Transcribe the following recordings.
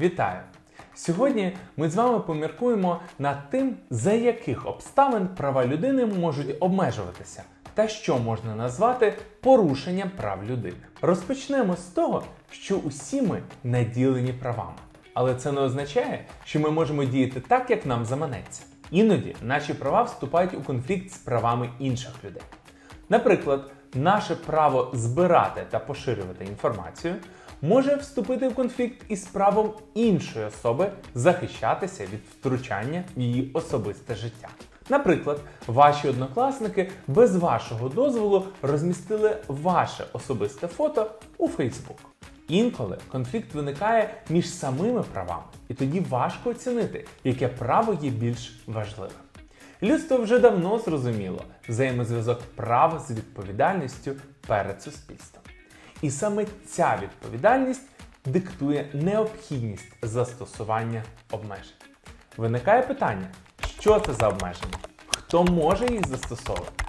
Вітаю! Сьогодні ми з вами поміркуємо над тим, за яких обставин права людини можуть обмежуватися, та що можна назвати порушенням прав людини. Розпочнемо з того, що усі ми наділені правами. Але це не означає, що ми можемо діяти так, як нам заманеться. Іноді наші права вступають у конфлікт з правами інших людей. Наприклад, наше право збирати та поширювати інформацію може вступити в конфлікт із правом іншої особи захищатися від втручання в її особисте життя. Наприклад, ваші однокласники без вашого дозволу розмістили ваше особисте фото у Facebook. Інколи конфлікт виникає між самими правами, і тоді важко оцінити, яке право є більш важливим. Людство вже давно зрозуміло взаємозв'язок права з відповідальністю перед суспільством. І саме ця відповідальність диктує необхідність застосування обмежень. Виникає питання, що це за обмеження? Хто може їх застосовувати?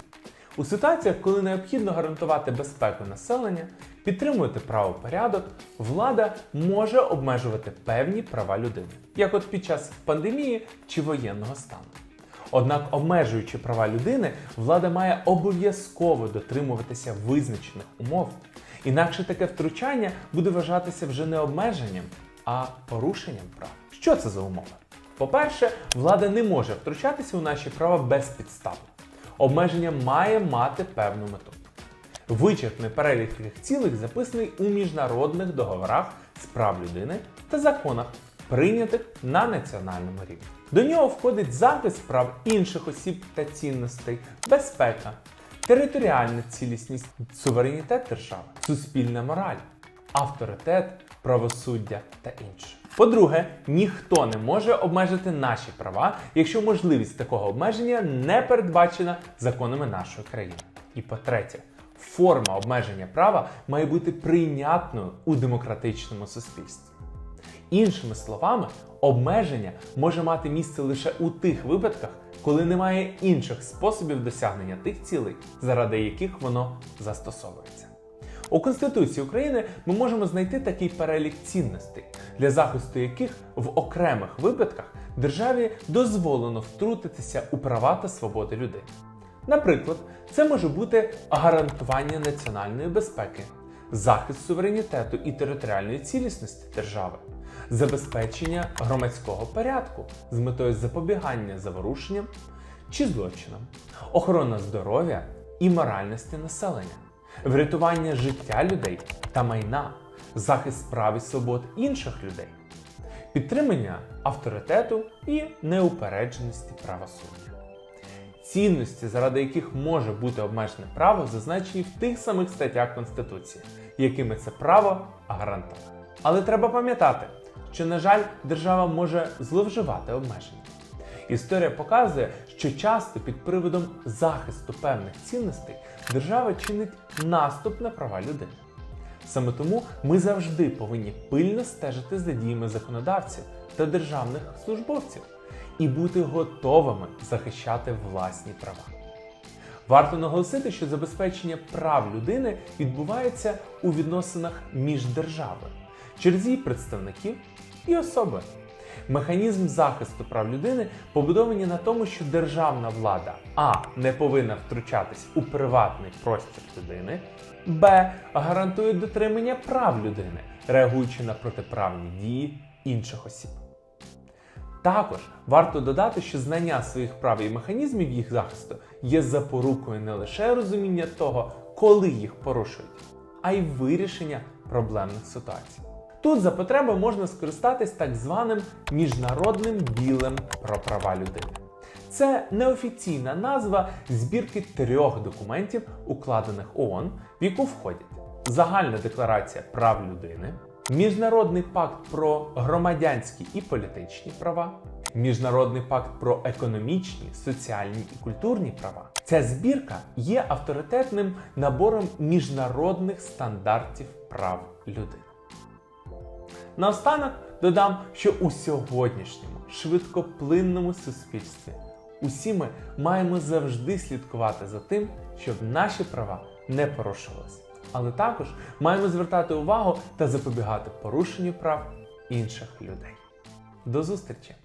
У ситуаціях, коли необхідно гарантувати безпеку населення, підтримувати правопорядок, влада може обмежувати певні права людини, як от під час пандемії чи воєнного стану. Однак, обмежуючи права людини, влада має обов'язково дотримуватися визначених умов. Інакше таке втручання буде вважатися вже не обмеженням, а порушенням прав. Що це за умови? По-перше, влада не може втручатися у наші права безпідставно. Обмеження має мати певну мету. Вичерпний перелік таких цілих записаний у міжнародних договорах з прав людини та законах, прийнятих на національному рівні. До нього входить захист прав інших осіб та цінностей, безпека, територіальна цілісність, суверенітет держави, суспільна мораль, авторитет, правосуддя та інше. По-друге, ніхто не може обмежити наші права, якщо можливість такого обмеження не передбачена законами нашої країни. І по-третє, форма обмеження права має бути прийнятною у демократичному суспільстві. Іншими словами, обмеження може мати місце лише у тих випадках, коли немає інших способів досягнення тих цілей, заради яких воно застосовується. У Конституції України ми можемо знайти такий перелік цінностей, для захисту яких в окремих випадках державі дозволено втрутитися у права та свободи людей. Наприклад, це може бути гарантування національної безпеки, захист суверенітету і територіальної цілісності держави, забезпечення громадського порядку з метою запобігання заворушенням чи злочинам, охорона здоров'я і моральності населення, врятування життя людей та майна, захист прав і свобод інших людей, підтримання авторитету і неупередженості правосуддя. Цінності, заради яких може бути обмежене право, зазначені в тих самих статтях Конституції, якими це право гарантоване. Але треба пам'ятати, що, на жаль, держава може зловживати обмеження. Історія показує, що часто під приводом захисту певних цінностей держава чинить наступ на права людини. Саме тому ми завжди повинні пильно стежити за діями законодавців та державних службовців і бути готовими захищати власні права. Варто наголосити, що забезпечення прав людини відбувається у відносинах між державою через її представників і особи. Механізм захисту прав людини побудовані на тому, що державна влада а. не повинна втручатись у приватний простір людини, б. гарантує дотримання прав людини, реагуючи на протиправні дії інших осіб. Також варто додати, що знання своїх прав і механізмів їх захисту є запорукою не лише розуміння того, коли їх порушують, а й вирішення проблемних ситуацій. Тут за потреби можна скористатись так званим міжнародним білем про права людини. Це неофіційна назва збірки трьох документів, укладених ООН, в яку входять Загальна декларація прав людини, Міжнародний пакт про громадянські і політичні права, Міжнародний пакт про економічні, соціальні і культурні права. Ця збірка є авторитетним набором міжнародних стандартів прав людини. Наостанок додам, що у сьогоднішньому швидкоплинному суспільстві усі ми маємо завжди слідкувати за тим, щоб наші права не порушувалися. Але також маємо звертати увагу та запобігати порушенню прав інших людей. До зустрічі!